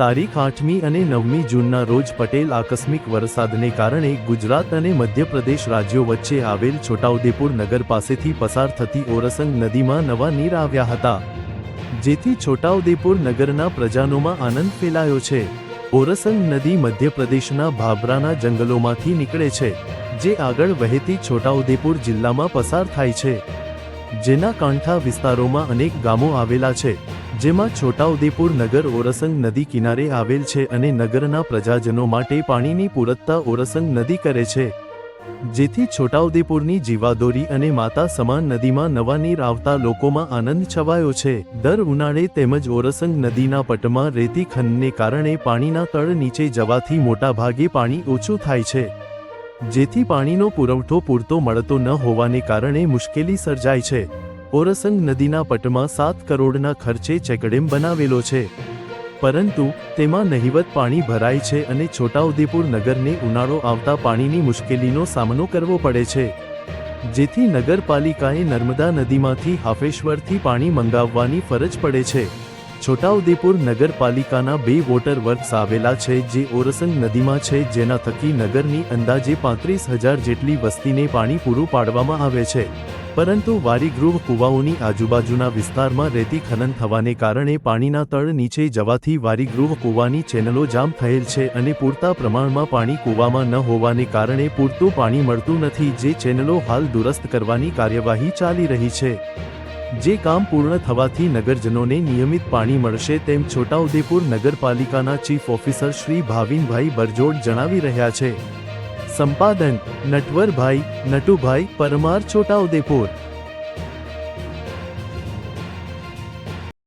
તારીખ આઠમી અને નવમી જૂનના રોજ પટેલ આકસ્મિક વરસાદને કારણે ગુજરાત અને મધ્યપ્રદેશ રાજ્યો વચ્ચે આવેલ છોટાઉદેપુર નગર પાસેથી પસાર થતી ઓરસંગ નદીમાં નવા નીર આવ્યા હતા, જેથી છોટાઉદેપુર નગરના પ્રજાનોમાં આનંદ ફેલાયો છે. ઓરસંગ નદી મધ્યપ્રદેશના ભાભરાના જંગલોમાંથી નીકળે છે, જે આગળ વહેતી છોટાઉદેપુર જિલ્લામાં પસાર થાય છે. જેના કાંઠા વિસ્તારોમાં અનેક ગામો આવેલા છે, જેમાં છોટાઉદેપુર નગર ઓરસંગ નદી કિનારે આવેલ છે અને નગરના પ્રજાજનો માટે પાણીની પૂરતતા ઓરસંગ નદી કરે છે. જેથી છોટાઉદેપુરની જીવાદોરી અને માતા સમાન નદીમાં નવા નીર આવતા લોકોમાં આનંદ છવાયો છે. દર ઉનાળે તેમજ ઓરસંગ નદીના પટમાં રેતી ખનને કારણે પાણીના તળ નીચે જવાથી મોટાભાગે પાણી ઓછું થાય છે. જેથી પાણીનો પુરવઠો પૂરતો મળતો ન હોવાને કારણે મુશ્કેલી સર્જાય છે. ઓરસંગ નદીના પટમાં સાત કરોડના ખર્ચે ચેકડેમ બનાવેલો છે. પરંતુ તેમાં નહિવત પાણી ભરાય છે અને છોટાઉદેપુર નગરને ઉનાળો આવતા પાણીની મુશ્કેલીનો સામનો કરવો પડે છે. જેથી નગરપાલિકાએ નર્મદા નદીમાંથી હાફેશ્વરથી પાણી મંગાવવાની ફરજ પડે છે. છોટાઉદેપુર નગરપાલિકાના બે વોટર વર્ક્સ આવેલા છે જે ઓરસંગ નદીમાં છે, જેના થકી નગરની અંદાજે પાંત્રીસ હજાર જેટલી વસ્તીને પાણી પૂરું પાડવામાં આવે છે. પરંતુ વારીગૃહ કુવાઓની આજુબાજુના વિસ્તારમાં રેતી ખનન થવાને કારણે પાણીના તળ નીચે જવાથી વારીગૃહ કુવાની ચેનલો જામ થયેલ છે અને પૂરતા પ્રમાણમાં પાણી કૂવામાં ન હોવાને કારણે પૂરતું પાણી મળતું નથી, જે ચેનલો હાલ દુરસ્ત કરવાની કાર્યવાહી ચાલી રહી છે. જે કામ પૂર્ણ થવાથી નગરજનોને નિયમિત પાણી મળશે તેમ છોટાઉદેપુર નગરપાલિકાના ચીફ ઓફિસર શ્રી ભાવિનભાઈ બરજોડ જણાવી રહ્યા છે. સંપાદન, નટવરભાઈ, નટુભાઈ પરમાર, છોટાઉદેપુર.